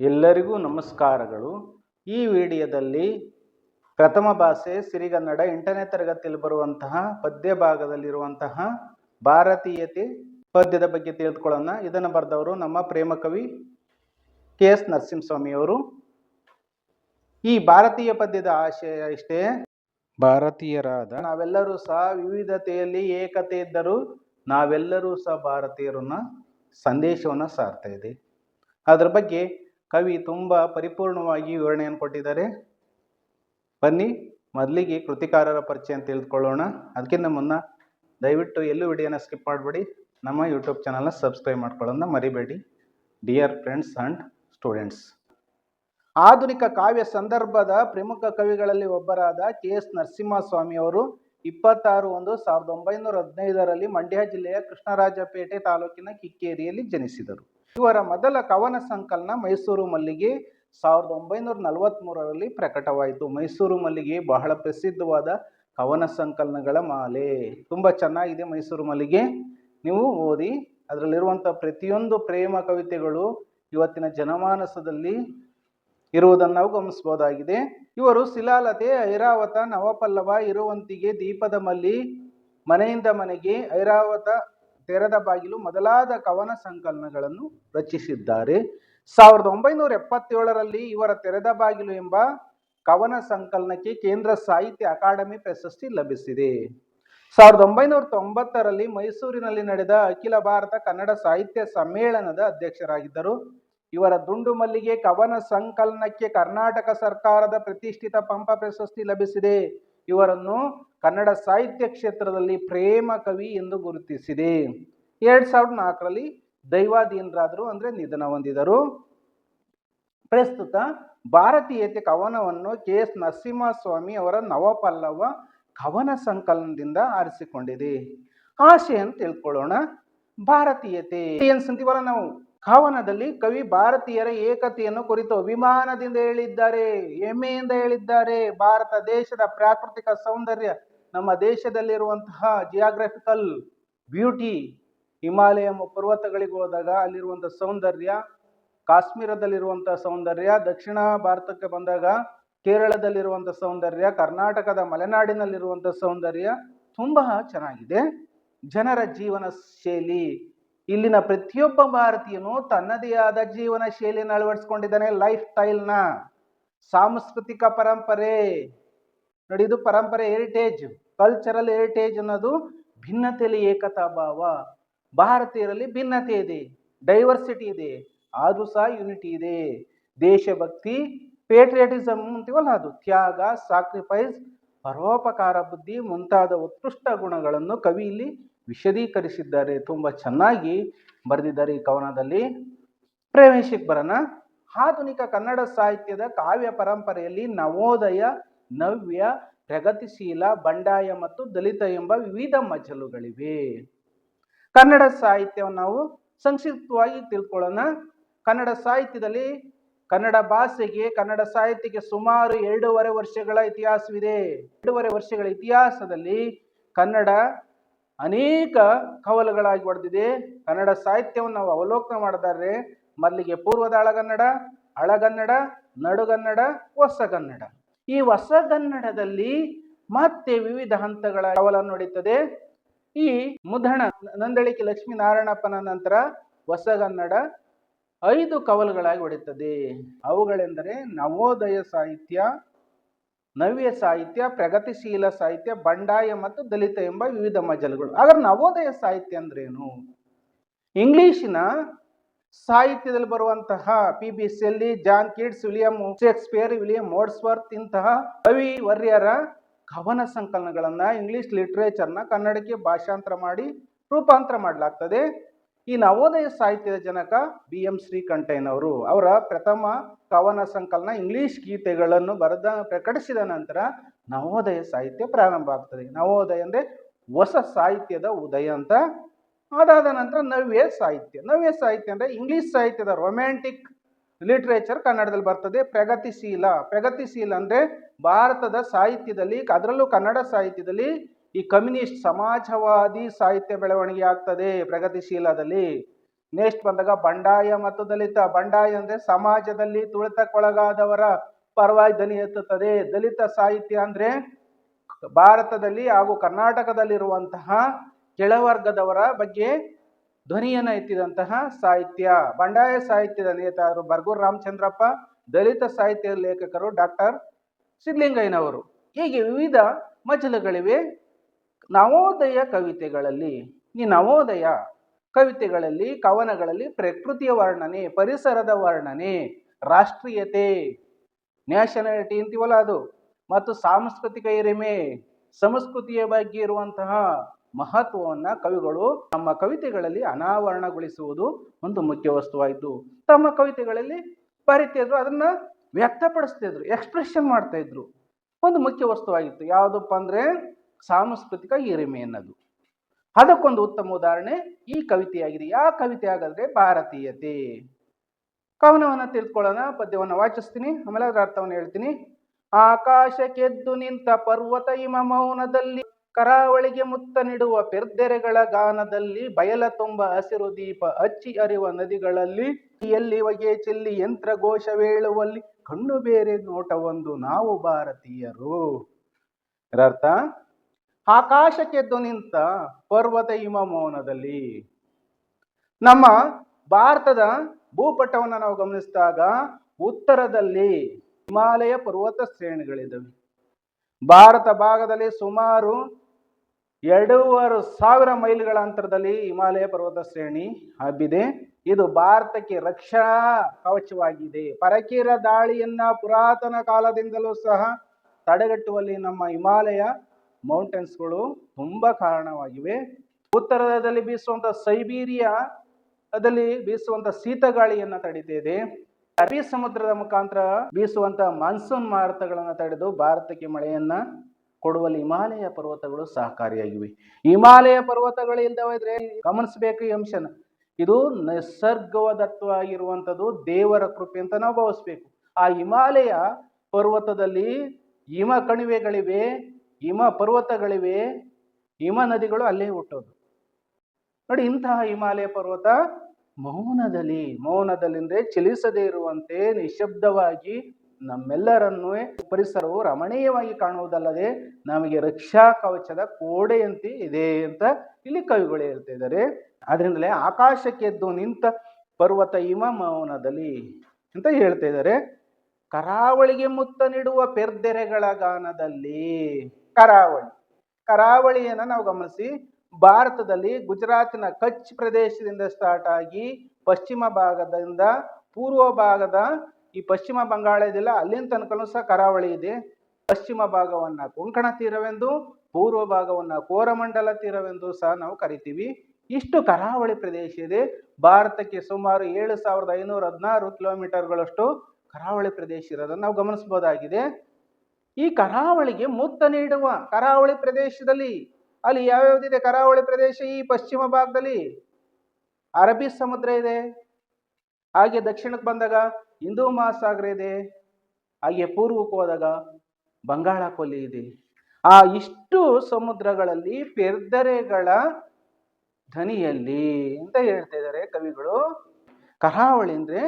ಎಲ್ಲರಿಗೂ ನಮಸ್ಕಾರಗಳು. ಈ ವಿಡಿಯೋದಲ್ಲಿ ಪ್ರಥಮ ಭಾಷೆ, ಸಿರಿಗನ್ನಡ, ಎಂಟನೇ ತರಗತಿಯಲ್ಲಿ ಬರುವಂತಹ ಪದ್ಯ ಭಾಗದಲ್ಲಿರುವಂತಹ ಭಾರತೀಯತೆ ಪದ್ಯದ ಬಗ್ಗೆ ತಿಳಿದುಕೊಳ್ಳೋಣ. ಇದನ್ನು ಬರೆದವರು ನಮ್ಮ ಪ್ರೇಮ ಕವಿ ಕೆ ಎಸ್ ನರಸಿಂಹಸ್ವಾಮಿಯವರು ಈ ಭಾರತೀಯ ಪದ್ಯದ ಆಶಯ ಇಷ್ಟೇ. ಭಾರತೀಯರಾದ ನಾವೆಲ್ಲರೂ ಸಹ ವಿವಿಧತೆಯಲ್ಲಿ ಏಕತೆ ಇದ್ದರೂ ನಾವೆಲ್ಲರೂ ಸಹ ಭಾರತೀಯರನ್ನ, ಸಂದೇಶವನ್ನು ಸಾರ್ತಾ ಇದೆ ಅದರ ಬಗ್ಗೆ ಕವಿ ತುಂಬ ಪರಿಪೂರ್ಣವಾಗಿ ವಿವರಣೆಯನ್ನು ಕೊಟ್ಟಿದ್ದಾರೆ. ಬನ್ನಿ, ಮೊದಲಿಗೆ ಕೃತಿಕಾರರ ಪರಿಚಯ ಅಂತ ತಿಳಿದುಕೊಳ್ಳೋಣ. ಅದಕ್ಕಿಂತ ಮುನ್ನ ದಯವಿಟ್ಟು ಎಲ್ಲೂ ವಿಡಿಯೋನ ಸ್ಕಿಪ್ ಮಾಡಬೇಡಿ. ನಮ್ಮ ಯೂಟ್ಯೂಬ್ ಚಾನಲ್ನ ಸಬ್ಸ್ಕ್ರೈಬ್ ಮಾಡ್ಕೊಳ್ಳೋದನ್ನ ಮರಿಬೇಡಿ. ಡಿಯರ್ ಫ್ರೆಂಡ್ಸ್ ಆ್ಯಂಡ್ ಸ್ಟೂಡೆಂಟ್ಸ್, ಆಧುನಿಕ ಕಾವ್ಯ ಸಂದರ್ಭದ ಪ್ರಮುಖ ಕವಿಗಳಲ್ಲಿ ಒಬ್ಬರಾದ ಕೆ ಎಸ್ ನರಸಿಂಹಸ್ವಾಮಿಯವರು ಇಪ್ಪತ್ತಾರು ಒಂದು ಸಾವಿರದ ಒಂಬೈನೂರ ಹದಿನೈದರಲ್ಲಿ ಮಂಡ್ಯ ಜಿಲ್ಲೆಯ ಕೃಷ್ಣರಾಜಪೇಟೆ ತಾಲೂಕಿನ ಕಿಕ್ಕೇರಿಯಲ್ಲಿ ಜನಿಸಿದರು. ಇವರ ಮೊದಲ ಕವನ ಸಂಕಲನ ಮೈಸೂರು ಮಲ್ಲಿಗೆ ಸಾವಿರದ ಒಂಬೈನೂರ ನಲವತ್ತ್ಮೂರರಲ್ಲಿ ಪ್ರಕಟವಾಯಿತು. ಮೈಸೂರು ಮಲ್ಲಿಗೆ ಬಹಳ ಪ್ರಸಿದ್ಧವಾದ ಕವನ ಸಂಕಲನಗಳ ಮಾಲೆ. ತುಂಬ ಚೆನ್ನಾಗಿದೆ ಮೈಸೂರು ಮಲ್ಲಿಗೆ. ನೀವು ಓದಿ ಅದರಲ್ಲಿರುವಂಥ ಪ್ರತಿಯೊಂದು ಪ್ರೇಮ ಕವಿತೆಗಳು ಇವತ್ತಿನ ಜನಮಾನಸದಲ್ಲಿ ಇರುವುದನ್ನು ನಾವು ಗಮನಿಸಬಹುದಾಗಿದೆ. ಇವರು ಶಿಲಾಲತೆ, ಐರಾವತ, ನವಪಲ್ಲವ, ಇರುವಂತಿಗೆ, ದೀಪದ ಮಲ್ಲಿ, ಮನೆಯಿಂದ ಮನೆಗೆ, ಐರಾವತ ತೆರೆದ ಬಾಗಿಲು ಮೊದಲಾದ ಕವನ ಸಂಕಲನಗಳನ್ನು ರಚಿಸಿದ್ದಾರೆ. ಸಾವಿರದ ಒಂಬೈನೂರ ಎಪ್ಪತ್ತೇಳರಲ್ಲಿ ಇವರ ತೆರೆದ ಬಾಗಿಲು ಎಂಬ ಕವನ ಸಂಕಲನಕ್ಕೆ ಕೇಂದ್ರ ಸಾಹಿತ್ಯ ಅಕಾಡೆಮಿ ಪ್ರಶಸ್ತಿ ಲಭಿಸಿದೆ. ಸಾವಿರದ ಒಂಬೈನೂರ ತೊಂಬತ್ತರಲ್ಲಿ ಮೈಸೂರಿನಲ್ಲಿ ನಡೆದ ಅಖಿಲ ಭಾರತ ಕನ್ನಡ ಸಾಹಿತ್ಯ ಸಮ್ಮೇಳನದ ಅಧ್ಯಕ್ಷರಾಗಿದ್ದರು. ಇವರ ದುಂಡು ಮಲ್ಲಿಗೆ ಕವನ ಸಂಕಲನಕ್ಕೆ ಕರ್ನಾಟಕ ಸರ್ಕಾರದ ಪ್ರತಿಷ್ಠಿತ ಪಂಪ ಪ್ರಶಸ್ತಿ ಲಭಿಸಿದೆ. ಇವರನ್ನು ಕನ್ನಡ ಸಾಹಿತ್ಯ ಕ್ಷೇತ್ರದಲ್ಲಿ ಪ್ರೇಮ ಕವಿ ಎಂದು ಗುರುತಿಸಿದೆ. ಎರಡ್ ಸಾವಿರದ ನಾಲ್ಕರಲ್ಲಿ ದೈವಾಧೀನರಾದರು ಅಂದರೆ ನಿಧನ ಹೊಂದಿದರು. ಪ್ರಸ್ತುತ ಭಾರತೀಯತೆ ಕವನವನ್ನು ಕೆ ಎಸ್ ನರಸಿಂಹಸ್ವಾಮಿ ಅವರ ನವಪಲ್ಲವ ಕವನ ಸಂಕಲನದಿಂದ ಆರಿಸಿಕೊಂಡಿದೆ. ಆಶೆಯನ್ನು ತಿಳ್ಕೊಳ್ಳೋಣ. ಭಾರತೀಯತೆ. ಏನ್ಸಂತೀವಲ್ಲ ನಾವು ಕವನದಲ್ಲಿ ಕವಿ ಭಾರತೀಯರ ಏಕತೆಯನ್ನು ಕುರಿತು ಅಭಿಮಾನದಿಂದ ಹೇಳಿದ್ದಾರೆ, ಹೆಮ್ಮೆಯಿಂದ ಹೇಳಿದ್ದಾರೆ. ಭಾರತ ದೇಶದ ಪ್ರಾಕೃತಿಕ ಸೌಂದರ್ಯ, ನಮ್ಮ ದೇಶದಲ್ಲಿರುವಂತಹ ಜಿಯಾಗ್ರಫಿಕಲ್ ಬ್ಯೂಟಿ ಹಿಮಾಲಯ ಪರ್ವತಗಳಿಗೆ ಹೋದಾಗ ಅಲ್ಲಿರುವಂಥ ಸೌಂದರ್ಯ ಕಾಶ್ಮೀರದಲ್ಲಿರುವಂಥ ಸೌಂದರ್ಯ, ದಕ್ಷಿಣ ಭಾರತಕ್ಕೆ ಬಂದಾಗ ಕೇರಳದಲ್ಲಿರುವಂಥ ಸೌಂದರ್ಯ, ಕರ್ನಾಟಕದ ಮಲೆನಾಡಿನಲ್ಲಿರುವಂಥ ಸೌಂದರ್ಯ ತುಂಬ ಚೆನ್ನಾಗಿದೆ. ಜನರ ಜೀವನ ಶೈಲಿ ಇಲ್ಲಿನ ಪ್ರತಿಯೊಬ್ಬ ಭಾರತೀಯನು ತನ್ನದೇ ಆದ ಜೀವನ ಶೈಲಿಯನ್ನು ಅಳವಡಿಸ್ಕೊಂಡಿದ್ದಾನೆ ಲೈಫ್ ಸ್ಟೈಲ್ನ ಸಾಂಸ್ಕೃತಿಕ ಪರಂಪರೆ. ನೋಡಿ, ಇದು ಪರಂಪರೆ ಹೆರಿಟೇಜ್ ಕಲ್ಚರಲ್ ಹೆರಿಟೇಜ್ ಅನ್ನೋದು ಭಿನ್ನತೆಯಲ್ಲಿ ಏಕತಾ ಭಾವ ಭಾರತೀಯರಲ್ಲಿ ಭಿನ್ನತೆ ಇದೆ ಡೈವರ್ಸಿಟಿ ಇದೆ, ಆದರೂ ಸಹ ಯುನಿಟಿ ಇದೆ. ದೇಶಭಕ್ತಿ ಪೇಟ್ರಿಯಟಿಸಮ್ ಅಂತೀವಲ್ಲ ಅದು, ತ್ಯಾಗ ಸಾಕ್ರಿಫೈಸ್ ಪರೋಪಕಾರ, ಬುದ್ಧಿ ಮುಂತಾದ ಉತ್ಕೃಷ್ಟ ಗುಣಗಳನ್ನು ಕವಿ ಇಲ್ಲಿ ವಿಶದೀಕರಿಸಿದ್ದಾರೆ, ತುಂಬ ಚೆನ್ನಾಗಿ ಬರೆದಿದ್ದಾರೆ ಈ ಕವನದಲ್ಲಿ. ಪ್ರವೇಶಕ್ಕೆ ಬರೋಣ ಆಧುನಿಕ ಕನ್ನಡ ಸಾಹಿತ್ಯದ ಕಾವ್ಯ ಪರಂಪರೆಯಲ್ಲಿ ನವೋದಯ, ನವ್ಯ, ಪ್ರಗತಿಶೀಲ, ಬಂಡಾಯ ಮತ್ತು ದಲಿತ ಎಂಬ ವಿವಿಧ ಮಜಲುಗಳಿವೆ. ಕನ್ನಡ ಸಾಹಿತ್ಯವನ್ನು ನಾವು ಸಂಕ್ಷಿಪ್ತವಾಗಿ ತಿಳ್ಕೊಳ್ಳೋಣ. ಕನ್ನಡ ಸಾಹಿತ್ಯದಲ್ಲಿ ಕನ್ನಡ ಭಾಷೆಗೆ, ಕನ್ನಡ ಸಾಹಿತ್ಯಕ್ಕೆ ಸುಮಾರು ಎರಡೂವರೆ ವರ್ಷಗಳ ಇತಿಹಾಸವಿದೆ. ಎರಡೂವರೆ ವರ್ಷಗಳ ಇತಿಹಾಸದಲ್ಲಿ ಕನ್ನಡ ಅನೇಕ ಕವಲುಗಳಾಗಿ ಒಡೆದಿದೆ. ಕನ್ನಡ ಸಾಹಿತ್ಯವನ್ನು ನಾವು ಅವಲೋಕನ ಮಾಡಿದ್ದಾರೆ ಮೊದಲಿಗೆ ಪೂರ್ವದ ಅಳಗನ್ನಡ ಹಳಗನ್ನಡ ನಡುಗನ್ನಡ, ಹೊಸಗನ್ನಡ. ಈ ಹೊಸಗನ್ನಡದಲ್ಲಿ ಮತ್ತೆ ವಿವಿಧ ಹಂತಗಳ ಕವಲನ್ನು ನಡೀತದೆ ಈ ಮುದಣ ನಂದಳಿಕೆ ಲಕ್ಷ್ಮೀನಾರಾಯಣಪ್ಪನ ನಂತರ ಹೊಸಗನ್ನಡ ಐದು ಕವಲುಗಳಾಗಿ ಹೊಡೆಯುತ್ತದೆ ಅವುಗಳೆಂದರೆ ನವೋದಯ ಸಾಹಿತ್ಯ ನವ್ಯ ಸಾಹಿತ್ಯ, ಪ್ರಗತಿಶೀಲ ಸಾಹಿತ್ಯ, ಬಂಡಾಯ ಮತ್ತು ದಲಿತ ಎಂಬ ವಿವಿಧ ಮಜಲುಗಳು. ಹಾಗಾದ್ರೆ ನವೋದಯ ಸಾಹಿತ್ಯ ಅಂದ್ರೇನು? ಇಂಗ್ಲಿಶಿನ ಸಾಹಿತ್ಯದಲ್ಲಿ ಬರುವಂತಹ P. B. Shelley John Keats William Shakespeare, William Wordsworth ಇಂತಹ ಕವಿ ವರ್ಯರ ಕವನ ಸಂಕಲನಗಳನ್ನ ಇಂಗ್ಲಿಷ್ ಲಿಟ್ರೇಚರ್ನ ಕನ್ನಡಕ್ಕೆ ಭಾಷಾಂತರ ಮಾಡಿ ರೂಪಾಂತರ ಮಾಡಲಾಗ್ತದೆ. ಈ ನವೋದಯ ಸಾಹಿತ್ಯದ ಜನಕ ಬಿ ಎಂ ಶ್ರೀಕಂಠಯ್ಯನವರು ಅವರ ಪ್ರಥಮ ಕವನ ಸಂಕಲನ ಇಂಗ್ಲಿಷ್ ಗೀತೆಗಳನ್ನು ಬರೆದ ಪ್ರಕಟಿಸಿದ ನಂತರ ನವೋದಯ ಸಾಹಿತ್ಯ ಪ್ರಾರಂಭ ಆಗ್ತದೆ. ನವೋದಯ ಅಂದರೆ ಹೊಸ ಸಾಹಿತ್ಯದ ಉದಯ ಅಂತ ಅದಾದ ನಂತರ ನವ್ಯ ಸಾಹಿತ್ಯ. ನವ್ಯ ಸಾಹಿತ್ಯ ಅಂದರೆ ಇಂಗ್ಲಿಷ್ ಸಾಹಿತ್ಯದ ರೊಮ್ಯಾಂಟಿಕ್ ಲಿಟ್ರೇಚರ್ ಕನ್ನಡದಲ್ಲಿ ಬರ್ತದೆ. ಪ್ರಗತಿಶೀಲ. ಪ್ರಗತಿಶೀಲ ಅಂದರೆ ಭಾರತದ ಸಾಹಿತ್ಯದಲ್ಲಿ, ಅದರಲ್ಲೂ ಕನ್ನಡ ಸಾಹಿತ್ಯದಲ್ಲಿ ಈ ಕಮ್ಯುನಿಸ್ಟ್ ಸಮಾಜವಾದಿ ಸಾಹಿತ್ಯ ಬೆಳವಣಿಗೆ ಆಗ್ತದೆ ಪ್ರಗತಿಶೀಲದಲ್ಲಿ. ನೆಕ್ಸ್ಟ್ ಬಂದಾಗ ಬಂಡಾಯ ಮತ್ತು ದಲಿತ. ಬಂಡಾಯ ಅಂದ್ರೆ ಸಮಾಜದಲ್ಲಿ ತುಳಿತಕ್ಕೊಳಗಾದವರ ಪರವಾಗಿ ಧ್ವನಿ ಎತ್ತುತ್ತದೆ. ದಲಿತ ಸಾಹಿತ್ಯ ಅಂದ್ರೆ ಭಾರತದಲ್ಲಿ ಹಾಗೂ ಕರ್ನಾಟಕದಲ್ಲಿರುವಂತಹ ಕೆಳವರ್ಗದವರ ಬಗ್ಗೆ ಧ್ವನಿಯನ್ನು ಎತ್ತಿದಂತಹ ಸಾಹಿತ್ಯ. ಬಂಡಾಯ ಸಾಹಿತ್ಯದ ನೇತಾರರು ಬರ್ಗೂರ್ ರಾಮಚಂದ್ರಪ್ಪ, ದಲಿತ ಸಾಹಿತ್ಯ ಲೇಖಕರು ಡಾಕ್ಟರ್ ಸಿದ್ಲಿಂಗಯ್ಯನವರು ಹೀಗೆ ವಿವಿಧ ಮಜಲುಗಳಿವೆ. ನವೋದಯ ಕವಿತೆಗಳಲ್ಲಿ, ಈ ನವೋದಯ ಕವಿತೆಗಳಲ್ಲಿ, ಕವನಗಳಲ್ಲಿ ಪ್ರಕೃತಿಯ ವರ್ಣನೆ, ಪರಿಸರದ ವರ್ಣನೆ, ರಾಷ್ಟ್ರೀಯತೆ ನ್ಯಾಷನಾಲಿಟಿ ಅಂತೀವಲ್ಲ ಅದು, ಮತ್ತು ಸಾಂಸ್ಕೃತಿಕ ಹಿರಿಮೆ, ಸಂಸ್ಕೃತಿಯ ಬಗ್ಗೆ ಇರುವಂತಹ ಮಹತ್ವವನ್ನ ಕವಿಗಳು ತಮ್ಮ ಕವಿತೆಗಳಲ್ಲಿ ಅನಾವರಣಗೊಳಿಸುವುದು ಒಂದು ಮುಖ್ಯ ವಸ್ತುವಾಯಿತು. ತಮ್ಮ ಕವಿತೆಗಳಲ್ಲಿ ಬರಿತಿದ್ರು ಅದನ್ನ ವ್ಯಕ್ತಪಡಿಸ್ತಿದ್ರು ಎಕ್ಸ್ಪ್ರೆಷನ್ ಮಾಡ್ತಾ ಇದ್ರು. ಒಂದು ಮುಖ್ಯ ವಸ್ತುವಾಗಿತ್ತು ಯಾವುದಪ್ಪ ಅಂದ್ರೆ ಸಾಂಸ್ಕೃತಿಕ ಹಿರಿಮೆ ಅನ್ನೋದು ಅದಕ್ಕೊಂದು ಉತ್ತಮ ಉದಾಹರಣೆ ಈ ಕವಿತೆಯಾಗಿದೆ. ಯಾವ ಕವಿತೆ ಆಗದ್ರೆ ಭಾರತೀಯತೆ. ಕವನವನ್ನು ತಿಳ್ಕೊಳ್ಳೋಣ, ಪದ್ಯವನ್ನು ವಾಚಿಸ್ತೀನಿ ಆಮೇಲೆ ಅದರ ಅರ್ಥವನ್ನು ಹೇಳ್ತೀನಿ. ಆಕಾಶಕ್ಕೆದ್ದು ನಿಂತ ಪರ್ವತ ಇಮ ಮೌನದಲ್ಲಿ, ಕರಾವಳಿಗೆ ಮುತ್ತ ನೀಡುವ ಪೆರ್ದೆರೆಗಳ ಗಾನದಲ್ಲಿ, ಬಯಲ ತುಂಬ ಹಸಿರು ದೀಪ ಹಚ್ಚಿ ಅರಿವ ನದಿಗಳಲ್ಲಿ, ಎಲ್ಲಿ ಹೊಗೆ ಚೆಲ್ಲಿ ಯಂತ್ರ ಘೋಷವೇಳುವಲ್ಲಿ ಕಣ್ಣು ಬೇರೆ ನೋಟವೊಂದು ನಾವು ಭಾರತೀಯರು. ಇದರ ಅರ್ಥ ಆಕಾಶಕ್ಕೆದ್ದು ನಿಂತ ಪರ್ವತ ಹಿಮ ಮೌನದಲ್ಲಿ. ನಮ್ಮ ಭಾರತದ ಭೂಪಟವನ್ನು ನಾವು ಗಮನಿಸಿದಾಗ ಉತ್ತರದಲ್ಲಿ ಹಿಮಾಲಯ ಪರ್ವತ ಶ್ರೇಣಿಗಳಿದ್ದಾವೆ ಭಾರತ ಭಾಗದಲ್ಲಿ ಸುಮಾರು ಎರಡೂವರೆ ಸಾವಿರ ಮೈಲ್ಗಳ ಅಂತರದಲ್ಲಿ ಹಿಮಾಲಯ ಪರ್ವತ ಶ್ರೇಣಿ ಹಬ್ಬಿದೆ. ಇದು ಭಾರತಕ್ಕೆ ರಕ್ಷಣಾ ಕವಚವಾಗಿದೆ. ಪರಕೀರ ದಾಳಿಯನ್ನ ಪುರಾತನ ಕಾಲದಿಂದಲೂ ಸಹ ತಡೆಗಟ್ಟುವಲ್ಲಿ ನಮ್ಮ ಹಿಮಾಲಯ ಮೌಂಟೇನ್ಸ್ಗಳು ತುಂಬ ಕಾರಣವಾಗಿವೆ. ಉತ್ತರದಲ್ಲಿ ಬೀಸುವಂಥ ಸೈಬೀರಿಯದಲ್ಲಿ ಬೀಸುವಂಥ ಶೀತ ಗಾಳಿಯನ್ನು ತಡಿತಿದೆ. ಅರಬ್ಬಿ ಸಮುದ್ರದ ಮುಖಾಂತರ ಬೀಸುವಂತ ಮಾನ್ಸೂನ್ ಮಾರುತಗಳನ್ನು ತಡೆದು ಭಾರತಕ್ಕೆ ಮಳೆಯನ್ನ ಕೊಡುವಲ್ಲಿ ಹಿಮಾಲಯ ಪರ್ವತಗಳು ಸಹಕಾರಿಯಾಗಿವೆ. ಹಿಮಾಲಯ ಪರ್ವತಗಳು ಇಲ್ದವಿದ್ರೆ ಗಮನಿಸಬೇಕು ಈ ಅಂಶನ. ಇದು ನಿಸರ್ಗದತ್ವವಾಗಿರುವಂಥದ್ದು ದೇವರ ಕೃಪೆ ಅಂತ ನಾವು ಭಾವಿಸ್ಬೇಕು. ಆ ಹಿಮಾಲಯ ಪರ್ವತದಲ್ಲಿ ಹಿಮ ಕಣಿವೆಗಳಿವೆ. ಹಿಮ ಪರ್ವತಗಳಿವೆ, ಹಿಮ ನದಿಗಳು ಅಲ್ಲೇ ಹುಟ್ಟೋದು. ನೋಡಿ, ಇಂತಹ ಹಿಮಾಲಯ ಪರ್ವತ ಮೌನದಲ್ಲಿ ಮೌನದಲ್ಲಿ ಅಂದ್ರೆ ಚಲಿಸದೇ ಇರುವಂತೆ ನಿಶಬ್ದವಾಗಿ ನಮ್ಮೆಲ್ಲರನ್ನೂ ಪರಿಸರವು ರಮಣೀಯವಾಗಿ ಕಾಣುವುದಲ್ಲದೆ ನಮಗೆ ರಕ್ಷಾ ಕವಚದ ಕೋಡೆಯಂತೆ ಇದೆ ಅಂತ ಇಲ್ಲಿ ಕವಿಗಳು ಹೇಳ್ತಾ ಇದ್ದಾರೆ. ಆದ್ರಿಂದಲೇ ಆಕಾಶಕ್ಕೆದ್ದು ನಿಂತ ಪರ್ವತ ಹಿಮ ಮೌನದಲ್ಲಿ ಅಂತ ಹೇಳ್ತಾ ಇದ್ದಾರೆ. ಕರಾವಳಿಗೆ ಮುತ್ತ ನೀಡುವ ಪೆರ್ದೆರೆಗಳ ಗಾನದಲ್ಲಿ ಕರಾವಳಿ. ಕರಾವಳಿಯನ್ನು ನಾವು ಗಮನಿಸಿ, ಭಾರತದಲ್ಲಿ ಗುಜರಾತಿನ ಕಚ್ ಪ್ರದೇಶದಿಂದ ಸ್ಟಾರ್ಟ್ ಆಗಿ ಪಶ್ಚಿಮ ಭಾಗದಿಂದ ಪೂರ್ವ ಭಾಗದ ಈ ಪಶ್ಚಿಮ ಬಂಗಾಳ ಅಲ್ಲಿನ ತನಕನೂ ಸಹ ಕರಾವಳಿ ಇದೆ. ಪಶ್ಚಿಮ ಭಾಗವನ್ನು ಕೊಂಕಣ ತೀರವೆಂದು, ಪೂರ್ವ ಭಾಗವನ್ನು ಕೋರಮಂಡಲ ತೀರವೆಂದು ಸಹ ನಾವು ಕರಿತೀವಿ. ಇಷ್ಟು ಕರಾವಳಿ ಪ್ರದೇಶ ಇದೆ. ಭಾರತಕ್ಕೆ ಸುಮಾರು ಏಳು ಸಾವಿರದ ಐನೂರ ಹದಿನಾರು ಕಿಲೋಮೀಟರ್ಗಳಷ್ಟು ಕರಾವಳಿ ಪ್ರದೇಶ ಇರೋದನ್ನು ನಾವು ಗಮನಿಸಬಹುದಾಗಿದೆ ಈ ಕರಾವಳಿಗೆ ಮುತ್ತ ನೀಡುವ ಕರಾವಳಿ ಪ್ರದೇಶದಲ್ಲಿ ಅಲ್ಲಿ ಯಾವ್ಯಾವ್ದಿದೆ ಕರಾವಳಿ ಪ್ರದೇಶ? ಈ ಪಶ್ಚಿಮ ಭಾಗದಲ್ಲಿ ಅರಬ್ಬಿ ಸಮುದ್ರ ಇದೆ, ಹಾಗೆ ದಕ್ಷಿಣಕ್ಕೆ ಬಂದಾಗ ಹಿಂದೂ ಮಹಾಸಾಗರ ಇದೆ, ಹಾಗೆ ಪೂರ್ವಕ್ಕೆ ಹೋದಾಗ ಬಂಗಾಳ ಕೊಲ್ಲಿ ಇದೆ. ಆ ಇಷ್ಟು ಸಮುದ್ರಗಳಲ್ಲಿ ಪೆರ್ದರೆಗಳ ಧ್ವನಿಯಲ್ಲಿ ಅಂತ ಹೇಳ್ತಾ ಇದ್ದಾರೆ ಕವಿಗಳು. ಕರಾವಳಿ ಅಂದ್ರೆ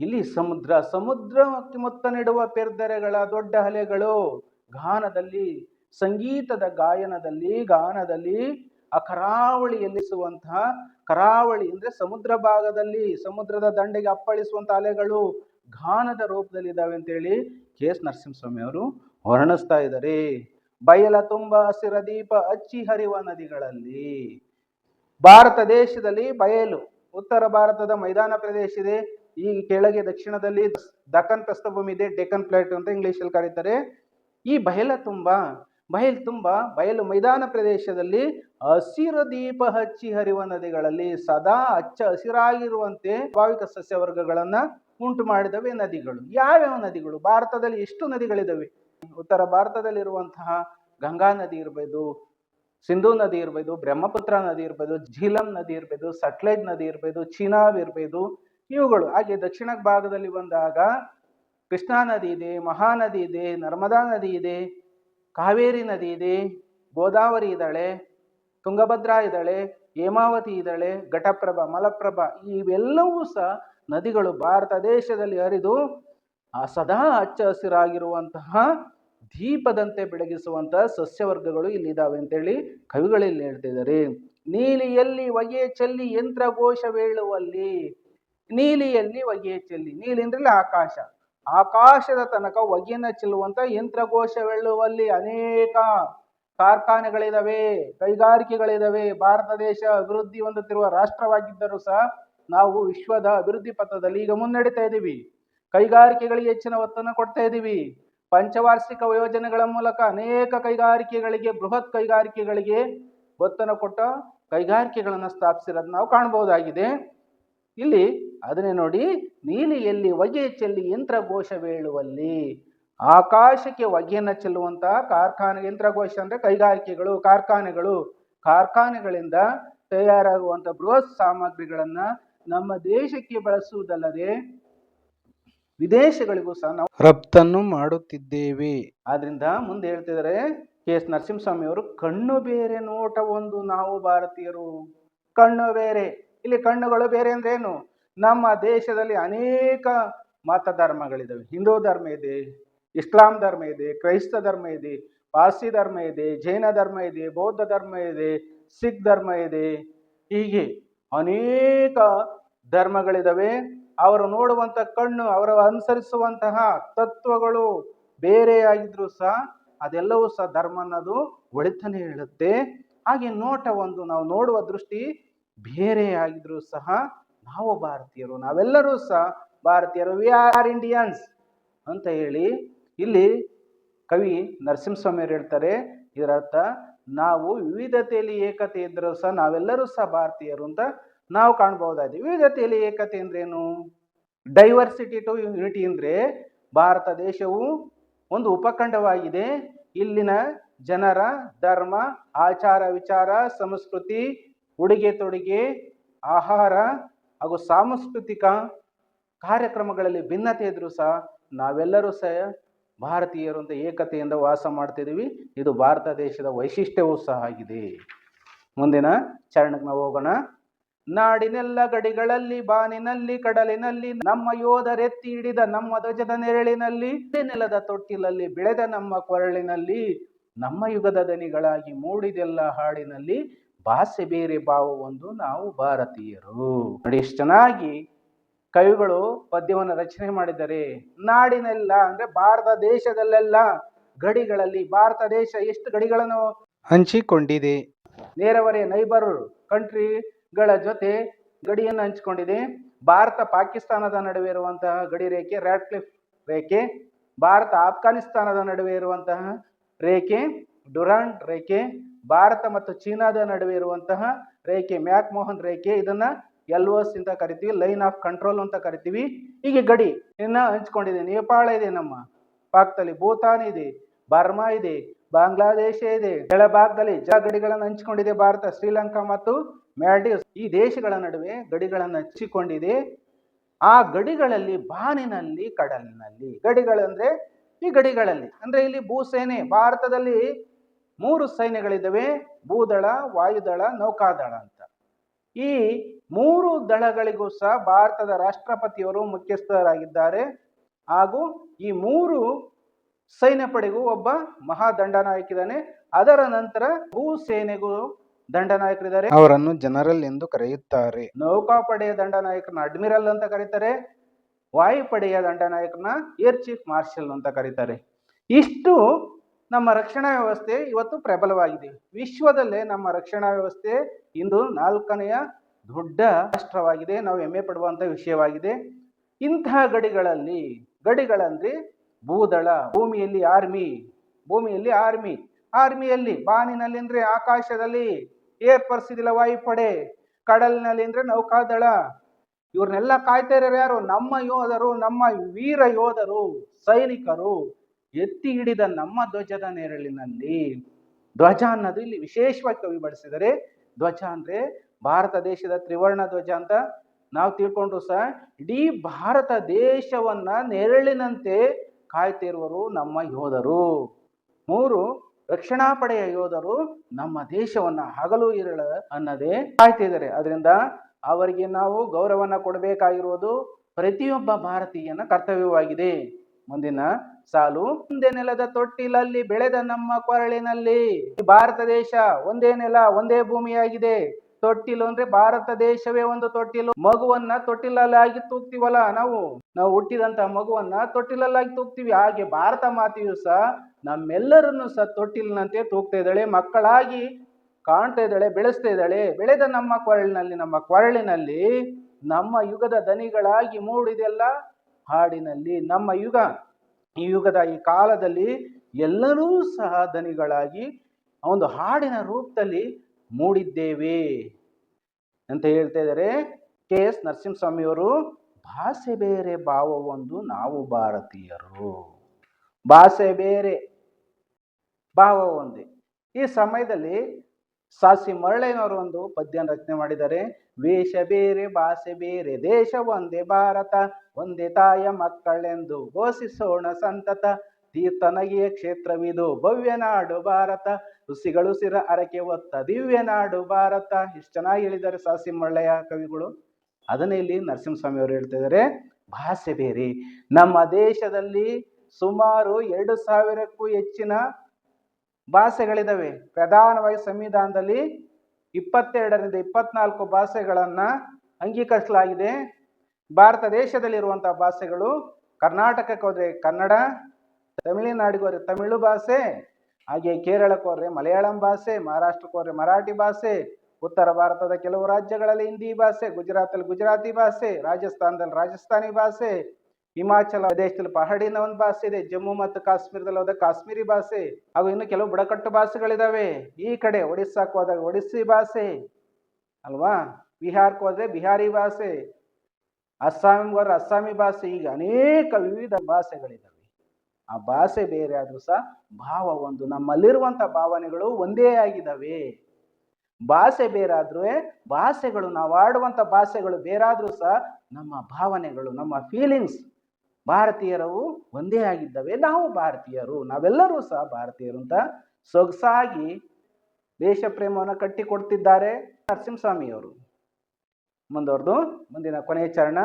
ಇಲ್ಲಿ ಸಮುದ್ರ ಸಮುದ್ರಕ್ಕೆ ಮೊತ್ತ ನೀಡುವ ಪೆರ್ದರೆಗಳ ದೊಡ್ಡ ಅಲೆಗಳು ಗಾನದಲ್ಲಿ, ಸಂಗೀತದ ಗಾಯನದಲ್ಲಿ, ಗಾನದಲ್ಲಿ ಆ ಕರಾವಳಿಯಲ್ಲಿಸುವಂತಹ ಕರಾವಳಿ ಅಂದ್ರೆ ಸಮುದ್ರ ಭಾಗದಲ್ಲಿ, ಸಮುದ್ರದ ದಂಡೆಗೆ ಅಪ್ಪಳಿಸುವಂತಹ ಅಲೆಗಳು ಗಾನದ ರೂಪದಲ್ಲಿ ಇದಾವೆ ಅಂತೇಳಿ ಕೆ ಎಸ್ ನರಸಿಂಹಸ್ವಾಮಿ ಅವರು ವರ್ಣಿಸ್ತಾ ಇದ್ದಾರೆ. ಬಯಲ ತುಂಬ ಹಸಿರ ದೀಪ ಅಚ್ಚಿ ಹರಿವ ನದಿಗಳಲ್ಲಿ. ಭಾರತ ದೇಶದಲ್ಲಿ ಬಯಲು, ಉತ್ತರ ಭಾರತದ ಮೈದಾನ ಪ್ರದೇಶ ಇದೆ. ಈ ಕೆಳಗೆ ದಕ್ಷಿಣದಲ್ಲಿ ದಕ್ಕನ್ ಪ್ರಸ್ಥಭೂಮಿ ಇದೆ ಡೆಕ್ಕನ್ ಪ್ಲೇಟ್ ಅಂತ ಇಂಗ್ಲೀಷಲ್ಲಿ ಕರೀತಾರೆ. ಈ ಬಯಲ ತುಂಬ, ಬಯಲು ತುಂಬ, ಬಯಲು ಮೈದಾನ ಪ್ರದೇಶದಲ್ಲಿ ಹಸಿರು ದೀಪ ಹಚ್ಚಿ ಹರಿವ ನದಿಗಳಲ್ಲಿ ಸದಾ ಹಚ್ಚ ಹಸಿರಾಗಿರುವಂತೆ ಭಾವಿಕ ಸಸ್ಯ ವರ್ಗಗಳನ್ನ ಉಂಟು ಮಾಡಿದವೆ ನದಿಗಳು. ಯಾವ್ಯಾವ ನದಿಗಳು? ಭಾರತದಲ್ಲಿ ಎಷ್ಟು ನದಿಗಳಿದಾವೆ? ಉತ್ತರ ಭಾರತದಲ್ಲಿರುವಂತಹ ಗಂಗಾ ನದಿ ಇರ್ಬೋದು, ಸಿಂಧೂ ನದಿ ಇರ್ಬೋದು, ಬ್ರಹ್ಮಪುತ್ರ ನದಿ ಇರ್ಬೋದು, ಝೀಲಂ ನದಿ ಇರ್ಬೋದು, ಸಟ್ಲೇಜ್ ನದಿ ಇರ್ಬೋದು, ಚೀನಾಬ್ ಇರ್ಬೋದು ಇವುಗಳು. ಹಾಗೆ ದಕ್ಷಿಣ ಭಾಗದಲ್ಲಿ ಬಂದಾಗ ಕೃಷ್ಣಾ ನದಿ ಇದೆ, ಮಹಾನದಿ ಇದೆ, ನರ್ಮದಾ ನದಿ ಇದೆ, ಕಾವೇರಿ ನದಿ ಇದೆ, ಗೋದಾವರಿ ಇದ್ದಾಳೆ ತುಂಗಭದ್ರಾ ಇದ್ದಾಳೆ ಹೇಮಾವತಿ ಇದ್ದಾಳೆ ಘಟಪ್ರಭ, ಮಲಪ್ರಭ ಇವೆಲ್ಲವೂ ಸಹ ನದಿಗಳು ಭಾರತ ದೇಶದಲ್ಲಿ ಹರಿದು ಆ ಸದಾ ಹಚ್ಚ ಹಸಿರಾಗಿರುವಂತಹ ದೀಪದಂತೆ ಬೆಳಗಿಸುವಂತಹ ಸಸ್ಯವರ್ಗಗಳು ಇಲ್ಲಿದ್ದಾವೆ ಅಂತೇಳಿ ಕವಿಗಳಲ್ಲಿ ಹೇಳ್ತಿದ್ದಾರೆ. ನೀಲಿಯಲ್ಲಿ ಹೊಗೆ ಚೆಲ್ಲಿ ಯಂತ್ರಘೋಷವೇಳುವಲ್ಲಿ ನೀಲಿಯಲ್ಲಿ ಒಗೆಯ ಚೆಲ್ಲಿ ನೀಲಿ ಅಂದ್ರೆ ಆಕಾಶ. ಆಕಾಶದ ತನಕ ಒಗೆಯನ್ನ ಚೆಲ್ಲುವಂತ ಯಂತ್ರಘೋಷವೆಳ್ಳುವಲ್ಲಿ ಅನೇಕ ಕಾರ್ಖಾನೆಗಳಿದಾವೆ, ಕೈಗಾರಿಕೆಗಳಿದಾವೆ. ಭಾರತ ದೇಶ ಅಭಿವೃದ್ಧಿ ಹೊಂದುತ್ತಿರುವ ರಾಷ್ಟ್ರವಾಗಿದ್ದರೂ ಸಹ ನಾವು ವಿಶ್ವದ ಅಭಿವೃದ್ಧಿ ಪಥದಲ್ಲಿ ಈಗ ಮುನ್ನಡೀತಾ ಇದ್ದೀವಿ ಕೈಗಾರಿಕೆಗಳಿಗೆ ಹೆಚ್ಚಿನ ಒತ್ತನ್ನು ಕೊಡ್ತಾ ಇದ್ದೀವಿ ಪಂಚವಾರ್ಷಿಕ ಯೋಜನೆಗಳ ಮೂಲಕ ಅನೇಕ ಕೈಗಾರಿಕೆಗಳಿಗೆ, ಬೃಹತ್ ಕೈಗಾರಿಕೆಗಳಿಗೆ ಒತ್ತನ್ನು ಕೊಟ್ಟ ಕೈಗಾರಿಕೆಗಳನ್ನು ಸ್ಥಾಪಿಸಿರೋದು ನಾವು ಕಾಣಬಹುದಾಗಿದೆ. ಇಲ್ಲಿ ಅದನ್ನೇ ನೋಡಿ ನೀಲಿಯಲ್ಲಿ ಹೊಗೆ ಚೆಲ್ಲಿ ಯಂತ್ರಘೋಷವೇಳುವಲ್ಲಿ. ಆಕಾಶಕ್ಕೆ ಹೊಗೆಯನ್ನು ಚೆಲ್ಲುವಂತಹ ಕಾರ್ಖಾನೆ ಯಂತ್ರಘೋಷ ಅಂದರೆ ಕೈಗಾರಿಕೆಗಳು ಕಾರ್ಖಾನೆಗಳು. ಕಾರ್ಖಾನೆಗಳಿಂದ ತಯಾರಾಗುವಂಥ ಬೃಹತ್ ಸಾಮಗ್ರಿಗಳನ್ನ ನಮ್ಮ ದೇಶಕ್ಕೆ ಬಳಸುವುದಲ್ಲದೆ ವಿದೇಶಗಳಿಗೂ ಸಹ ನಾವು ರಫ್ತನ್ನು ಮಾಡುತ್ತಿದ್ದೇವೆ. ಆದ್ರಿಂದ ಮುಂದೆ ಹೇಳ್ತಿದ್ದಾರೆ ಕೆ ಎಸ್ ನರಸಿಂಹಸ್ವಾಮಿ ಅವರು ಕಣ್ಣು ಬೇರೆ ನೋಟ ಒಂದು ನಾವು ಭಾರತೀಯರು. ಕಣ್ಣು ಬೇರೆ. ಇಲ್ಲಿ ಕಣ್ಣುಗಳು ಬೇರೆ ಅಂದ್ರೆ ಏನು? ನಮ್ಮ ದೇಶದಲ್ಲಿ ಅನೇಕ ಮತ ಧರ್ಮಗಳಿದ್ದಾವೆ ಹಿಂದೂ ಧರ್ಮ ಇದೆ, ಇಸ್ಲಾಂ ಧರ್ಮ ಇದೆ, ಕ್ರೈಸ್ತ ಧರ್ಮ ಇದೆ, ಪಾರ್ಸಿ ಧರ್ಮ ಇದೆ, ಜೈನ ಧರ್ಮ ಇದೆ, ಬೌದ್ಧ ಧರ್ಮ ಇದೆ, ಸಿಖ್ ಧರ್ಮ ಇದೆ. ಹೀಗೆ ಅನೇಕ ಧರ್ಮಗಳಿದ್ದಾವೆ ಅವರು ನೋಡುವಂತ ಕಣ್ಣು, ಅವರು ಅನುಸರಿಸುವಂತಹ ತತ್ವಗಳು ಬೇರೆಯಾಗಿದ್ರೂ ಸಹ ಅದೆಲ್ಲವೂ ಸಹ ಧರ್ಮ ಅನ್ನೋದು ಒಳಿತನೇ ಹೇಳುತ್ತೆ. ಹಾಗೆ ನೋಟ ಒಂದು ನಾವು ನೋಡುವ ದೃಷ್ಟಿ ಬೇರೆಯಾಗಿದ್ರು ಸಹ ನಾವು ಭಾರತೀಯರು, ನಾವೆಲ್ಲರೂ ಸಹ ಭಾರತೀಯರು. ವಿ ಆರ್ ಇಂಡಿಯನ್ಸ್ ಅಂತ ಹೇಳಿ ಇಲ್ಲಿ ಕವಿ ನರಸಿಂಹಸ್ವಾಮಿಯವರು ಹೇಳ್ತಾರೆ. ಇದರರ್ಥ ನಾವು ವಿವಿಧತೆಯಲ್ಲಿ ಏಕತೆ ಇದ್ದರೂ ಸಹ ನಾವೆಲ್ಲರೂ ಸಹ ಭಾರತೀಯರು ಅಂತ ನಾವು ಕಾಣಬಹುದಾಗಿದೆ. ವಿವಿಧತೆಯಲ್ಲಿ ಏಕತೆ ಅಂದ್ರೇನು ಡೈವರ್ಸಿಟಿ ಟು ಯುನಿಟಿ ಅಂದ್ರೆ ಭಾರತ ದೇಶವು ಒಂದು ಉಪಖಂಡವಾಗಿದೆ. ಇಲ್ಲಿನ ಜನರ ಧರ್ಮ, ಆಚಾರ ವಿಚಾರ, ಸಂಸ್ಕೃತಿ ಉಡುಗೆ ತೊಡುಗೆ, ಆಹಾರ ಹಾಗೂ ಸಾಂಸ್ಕೃತಿಕ ಕಾರ್ಯಕ್ರಮಗಳಲ್ಲಿ ಭಿನ್ನತೆ ಇದ್ರೂ ಸಹ ನಾವೆಲ್ಲರೂ ಸಹ ಭಾರತೀಯರು ಅಂತ ಏಕತೆಯಿಂದ ವಾಸ ಮಾಡ್ತಿದ್ದೀವಿ. ಇದು ಭಾರತ ದೇಶದ ವೈಶಿಷ್ಟ್ಯವೂ ಸಹ ಆಗಿದೆ. ಮುಂದಿನ ಚರಣಕ್ಕೆ ನಾವು ಹೋಗೋಣ. ನಾಡಿನೆಲ್ಲ ಗಡಿಗಳಲ್ಲಿ, ಬಾನಿನಲ್ಲಿ, ಕಡಲಿನಲ್ಲಿ, ನಮ್ಮ ಯೋಧರೆತ್ತಿ ಹಿಡಿದ ನಮ್ಮ ಧ್ವಜದ ನೆರಳಿನಲ್ಲಿ, ನೆಲದ ತೊಟ್ಟಿಲಲ್ಲಿ ಬೆಳೆದ ನಮ್ಮ ಕೊರಳಿನಲ್ಲಿ, ನಮ್ಮ ಯುಗದ ದನಿಗಳಾಗಿ ಮೂಡಿದೆಲ್ಲ ಹಾಡಿನಲ್ಲಿ ಭಾಷೆ ಬೇರೆ ಭಾವ ಒಂದು ನಾವು ಭಾರತೀಯರು. ನೋಡಿ, ಎಷ್ಟು ಚೆನ್ನಾಗಿ ಕವಿಗಳು ಪದ್ಯವನ್ನು ರಚನೆ ಮಾಡಿದ್ದಾರೆ. ನಾಡಿನೆಲ್ಲ ಅಂದ್ರೆ ಭಾರತ ದೇಶದಲ್ಲೆಲ್ಲ ಗಡಿಗಳಲ್ಲಿ ಭಾರತ ದೇಶ ಎಷ್ಟು ಗಡಿಗಳನ್ನು ಹಂಚಿಕೊಂಡಿದೆ. ನೇರವರೆ ನೈಬರ್ ಕಂಟ್ರಿಗಳ ಜೊತೆ ಗಡಿಯನ್ನು ಹಂಚಿಕೊಂಡಿದೆ. ಭಾರತ ಪಾಕಿಸ್ತಾನದ ನಡುವೆ ಇರುವಂತಹ ಗಡಿ ರೇಖೆ ರ್ಯಾಡ್ ಕ್ಲಿಫ್ ರೇಖೆ, ಭಾರತ ಆಫ್ಘಾನಿಸ್ತಾನದ ನಡುವೆ ಇರುವಂತಹ ರೇಖೆ ಡುರಾಂಡ್ ರೇಖೆ, ಭಾರತ ಮತ್ತು ಚೀನಾದ ನಡುವೆ ಇರುವಂತಹ ರೇಖೆ ಮ್ಯಾಕ್ ಮೋಹನ್ ರೇಖೆ, ಇದನ್ನ ಎಲ್ಒಸ್ ಅಂತ ಕರಿತೀವಿ, ಲೈನ್ ಆಫ್ ಕಂಟ್ರೋಲ್ ಅಂತ ಕರಿತೀವಿ. ಈಗ ಗಡಿ ಇನ್ನ ಹಂಚ್ಕೊಂಡಿದೆ, ನೇಪಾಳ ಇದೆ ನಮ್ಮ ಪಾಕದಲ್ಲಿ, ಭೂತಾನ್ ಇದೆ, ಬರ್ಮಾ ಇದೆ, ಬಾಂಗ್ಲಾದೇಶ ಇದೆ. ಕೆಳಭಾಗದಲ್ಲಿ ಜ ಗಡಿಗಳನ್ನು ಹಂಚಿಕೊಂಡಿದೆ ಭಾರತ, ಶ್ರೀಲಂಕಾ ಮತ್ತು ಮ್ಯಾಲ್ಡೀವ್ಸ್. ಈ ದೇಶಗಳ ನಡುವೆ ಗಡಿಗಳನ್ನು ಹಚ್ಚಿಕೊಂಡಿದೆ. ಆ ಗಡಿಗಳಲ್ಲಿ, ಬಾನಿನಲ್ಲಿ, ಕಡಲಿನಲ್ಲಿ. ಗಡಿಗಳಂದ್ರೆ ಈ ಗಡಿಗಳಲ್ಲಿ, ಅಂದ್ರೆ ಇಲ್ಲಿ ಭೂಸೇನೆ, ಭಾರತದಲ್ಲಿ ಮೂರು ಸೈನ್ಯಗಳಿದ್ದಾವೆ ಭೂದಳ ವಾಯುದಳ ನೌಕಾದಳ ಅಂತ. ಈ ಮೂರು ದಳಗಳಿಗೂ ಸಹ ಭಾರತದ ರಾಷ್ಟ್ರಪತಿಯವರು ಮುಖ್ಯಸ್ಥರಾಗಿದ್ದಾರೆ. ಹಾಗೂ ಈ ಮೂರು ಸೈನ್ಯ ಪಡೆಗೂ ಒಬ್ಬ ಮಹಾದಂಡನಾಯಕಿದ್ದಾನೆ. ಅದರ ನಂತರ ಭೂ ಸೇನೆಗೂ ದಂಡನಾಯಕರಿದ್ದಾರೆ. ಅವರನ್ನು ಜನರಲ್ ಎಂದು ಕರೆಯುತ್ತಾರೆ. ನೌಕಾಪಡೆಯ ದಂಡನಾಯಕನ ಅಡ್ಮಿರಲ್ ಅಂತ ಕರೀತಾರೆ. ವಾಯುಪಡೆಯ ದಂಡನಾಯಕನ ಏರ್ ಚೀಫ್ ಮಾರ್ಷಲ್ ಅಂತ ಕರೀತಾರೆ. ಇಷ್ಟು ನಮ್ಮ ರಕ್ಷಣಾ ವ್ಯವಸ್ಥೆ ಇವತ್ತು ಪ್ರಬಲವಾಗಿದೆ. ವಿಶ್ವದಲ್ಲೇ ನಮ್ಮ ರಕ್ಷಣಾ ವ್ಯವಸ್ಥೆ ಇಂದು ನಾಲ್ಕನೆಯ ದೊಡ್ಡ ರಾಷ್ಟ್ರವಾಗಿದೆ. ನಾವು ಹೆಮ್ಮೆ ವಿಷಯವಾಗಿದೆ. ಇಂತಹ ಗಡಿಗಳಲ್ಲಿ, ಗಡಿಗಳಂದ್ರೆ ಭೂದಳ, ಭೂಮಿಯಲ್ಲಿ ಆರ್ಮಿ ಭೂಮಿಯಲ್ಲಿ ಆರ್ಮಿ, ಆರ್ಮಿಯಲ್ಲಿ ಬಾನಿನಲ್ಲಿ ಅಂದ್ರೆ ಆಕಾಶದಲ್ಲಿ, ಏರ್ ಫೋರ್ಸ್ ಇದಿಲ್ಲ ವಾಯುಪಡೆ, ಕಡಲಿನಲ್ಲಿ ಅಂದ್ರೆ ನೌಕಾದಳ. ಇವ್ರನ್ನೆಲ್ಲ ಕಾಯ್ತಾ ಇರೋರು ಯಾರು? ನಮ್ಮ ಯೋಧರು, ನಮ್ಮ ವೀರ ಯೋಧರು, ಸೈನಿಕರು. ಎತ್ತಿ ಹಿಡಿದ ನಮ್ಮ ಧ್ವಜದ ನೆರಳಿನಲ್ಲಿ ಧ್ವಜ ಅನ್ನೋದು ಇಲ್ಲಿ ವಿಶೇಷವಾಗಿ ಕವಿ ಬಳಸಿದರೆ ಧ್ವಜ ಅಂದ್ರೆ ಭಾರತ ದೇಶದ ತ್ರಿವರ್ಣ ಧ್ವಜ ಅಂತ ನಾವು ತಿಳ್ಕೊಂಡ್ರು ಸಹ ಇಡೀ ಭಾರತ ದೇಶವನ್ನ ನೆರಳಿನಂತೆ ಕಾಯ್ತಿರುವರು ನಮ್ಮ ಯೋಧರು. ಮೂರು, ರಕ್ಷಣಾ ಪಡೆಯ ಯೋಧರು ನಮ್ಮ ದೇಶವನ್ನ ಹಗಲು ಇರಳ ಅನ್ನದೇ ಕಾಯ್ತಿದ್ದಾರೆ ಅದರಿಂದ ಅವರಿಗೆ ನಾವು ಗೌರವನ ಕೊಡಬೇಕಾಗಿರುವುದು ಪ್ರತಿಯೊಬ್ಬ ಭಾರತೀಯನ ಕರ್ತವ್ಯವಾಗಿದೆ. ಮುಂದಿನ ಸಾಲು. ಒಂದೇ ನೆಲದ ತೊಟ್ಟಿಲಲ್ಲಿ ಬೆಳೆದ ನಮ್ಮ ಕೊರಳಿನಲ್ಲಿ. ಭಾರತ ದೇಶ ಒಂದೇ ನೆಲ, ಒಂದೇ ಭೂಮಿಯಾಗಿದೆ. ತೊಟ್ಟಿಲು ಅಂದ್ರೆ ಭಾರತ ದೇಶವೇ ಒಂದು ತೊಟ್ಟಿಲು. ಮಗುವನ್ನ ತೊಟ್ಟಿಲಲ್ಲಾಗಿ ತೂಗ್ತೀವಲ್ಲ ನಾವು? ನಾವು ಹುಟ್ಟಿದಂತ ಮಗುವನ್ನ ತೊಟ್ಟಿಲಲ್ಲಾಗಿ ತೂಗ್ತೀವಿ. ಹಾಗೆ ಭಾರತ ಮಾತೆಯು ಸಹ ನಮ್ಮೆಲ್ಲರನ್ನು ಸಹ ತೊಟ್ಟಿಲಿನಂತೆ ತೂಗ್ತಾ ಇದ್ದಾಳೆ. ಮಕ್ಕಳಾಗಿ ಕಾಣ್ತಾ ಇದ್ದಾಳೆ, ಬೆಳೆಸ್ತಾ ಇದ್ದಾಳೆ. ಬೆಳೆದ ನಮ್ಮ ಕೊರಳಿನಲ್ಲಿ ನಮ್ಮ ಕೊರಳಿನಲ್ಲಿ ನಮ್ಮ ಯುಗದ ದನಿಗಳಾಗಿ ಮೂಡಿದೆಲ್ಲ ಹಾಡಿನಲ್ಲಿ ನಮ್ಮ ಯುಗ. ಈ ಯುಗದ ಈ ಕಾಲದಲ್ಲಿ ಎಲ್ಲರೂ ಸಹ ಧನಿಗಳಾಗಿ ಒಂದು ಹಾಡಿನ ರೂಪದಲ್ಲಿ ಮೂಡಿದ್ದೇವೆ ಅಂತ ಹೇಳ್ತಾ ಇದ್ದಾರೆ ಕೆ ಎಸ್ ನರಸಿಂಹಸ್ವಾಮಿಯವರು. ಭಾಷೆ ಬೇರೆ ಭಾವ ಒಂದು ನಾವು ಭಾರತೀಯರು. ಭಾಷೆ ಬೇರೆ ಭಾವ ಒಂದೇ ಈ ಸಮಯದಲ್ಲಿ ಸಾಸಿ ಮರಳೆನವರು ಒಂದು ಪದ್ಯ ರಚನೆ ಮಾಡಿದ್ದಾರೆ. ವೇಷ ಬೇರೆ, ಭಾಷೆ ಬೇರೆ, ದೇಶ ಒಂದೇ ಭಾರತ. ಒಂದೇ ತಾಯ ಮಕ್ಕಳೆಂದು ಘೋಷಿಸೋಣ ಸಂತತ. ತೀರ್ಥನಗಿಯ ಕ್ಷೇತ್ರವಿದು ಭವ್ಯ ನಾಡು ಭಾರತ. ಋಷಿಗಳು ಸಿರ ಅರಕೆ ಒತ್ತ ದಿವ್ಯ ನಾಡು ಭಾರತ. ಇಷ್ಟು ಚೆನ್ನಾಗಿ ಹೇಳಿದ್ದಾರೆ ಸಾಸಿಮಳ್ಳಯ್ಯ ಕವಿಗಳು. ಅದನ್ನೇ ಇಲ್ಲಿ ನರಸಿಂಹಸ್ವಾಮಿ ಅವರು ಹೇಳ್ತಾ ಇದ್ದಾರೆ ಭಾಷೆ ಬೇರೆ. ನಮ್ಮ ದೇಶದಲ್ಲಿ ಸುಮಾರು ಎರಡು ಸಾವಿರಕ್ಕೂ ಹೆಚ್ಚಿನ ಭಾಷೆಗಳಿದಾವೆ. ಪ್ರಧಾನವಾಗಿ ಸಂವಿಧಾನದಲ್ಲಿ ಇಪ್ಪತ್ತೆರಡರಿಂದ ಇಪ್ಪತ್ನಾಲ್ಕು ಭಾಷೆಗಳನ್ನ ಅಂಗೀಕರಿಸಲಾಗಿದೆ. ಭಾರತ ದೇಶದಲ್ಲಿರುವಂತಹ ಭಾಷೆಗಳು ಕರ್ನಾಟಕಕ್ಕೆ ಹೋದರೆ ಕನ್ನಡ, ತಮಿಳುನಾಡಿಗೆ ಹೋದ್ರೆ ತಮಿಳು ಭಾಷೆ, ಹಾಗೆ ಕೇರಳಕ್ಕೆ ಹೋದರೆ ಮಲಯಾಳಂ ಭಾಷೆ, ಮಹಾರಾಷ್ಟ್ರಕ್ಕೆ ಹೋದರೆ ಮರಾಠಿ ಭಾಷೆ, ಉತ್ತರ ಭಾರತದ ಕೆಲವು ರಾಜ್ಯಗಳಲ್ಲಿ ಹಿಂದಿ ಭಾಷೆ, ಗುಜರಾತಲ್ಲಿ ಗುಜರಾತಿ ಭಾಷೆ, ರಾಜಸ್ಥಾನದಲ್ಲಿ ರಾಜಸ್ಥಾನಿ ಭಾಷೆ, ಹಿಮಾಚಲ ಪ್ರದೇಶದಲ್ಲಿ ಪಹಡಿನ ಒಂದು ಭಾಷೆ ಇದೆ, ಜಮ್ಮು ಮತ್ತು ಕಾಶ್ಮೀರದಲ್ಲಿ ಹೋದ ಕಾಶ್ಮೀರಿ ಭಾಷೆ, ಹಾಗೂ ಇನ್ನು ಕೆಲವು ಬುಡಕಟ್ಟು ಭಾಷೆಗಳಿದಾವೆ. ಈ ಕಡೆ ಒಡಿಸ್ಸಾಕ್ಕೆ ಹೋದಾಗ ಒಡಿಸ್ಸಿ ಭಾಷೆ, ಅಲ್ವಾ? ಬಿಹಾರಕ್ಕೆ ಹೋದ್ರೆ ಬಿಹಾರಿ ಭಾಷೆ ಅಸ್ಸಾಂಗೆ ಹೋದ್ರೆ ಅಸ್ಸಾಮಿ ಭಾಷೆ ಈಗ ಅನೇಕ ವಿವಿಧ ಭಾಷೆಗಳಿದ್ದಾವೆ. ಆ ಭಾಷೆ ಬೇರೆ ಆದ್ರೂ ಸಹ ಭಾವ ಒಂದು, ನಮ್ಮಲ್ಲಿರುವಂಥ ಭಾವನೆಗಳು ಒಂದೇ ಆಗಿದ್ದಾವೆ. ಭಾಷೆ ಬೇರಾದ್ರೂ ಭಾಷೆಗಳು ನಾವು ಆಡುವಂಥ ಭಾಷೆಗಳು ಬೇರಾದರೂ ಸಹ ನಮ್ಮ ಭಾವನೆಗಳು, ನಮ್ಮ ಫೀಲಿಂಗ್ಸ್ ಭಾರತೀಯರವು ಒಂದೇ ಆಗಿದ್ದಾವೆ. ನಾವು ಭಾರತೀಯರು, ನಾವೆಲ್ಲರೂ ಸಹ ಭಾರತೀಯರು ಅಂತ ಸೊಗಸಾಗಿ ದೇಶ ಪ್ರೇಮವನ್ನು ಕಟ್ಟಿಕೊಡ್ತಿದ್ದಾರೆ ನರಸಿಂಹಸ್ವಾಮಿಯವರು. ಮುಂದುವರೆದು ಮುಂದಿನ ಕೊನೆಯ ಚರಣ.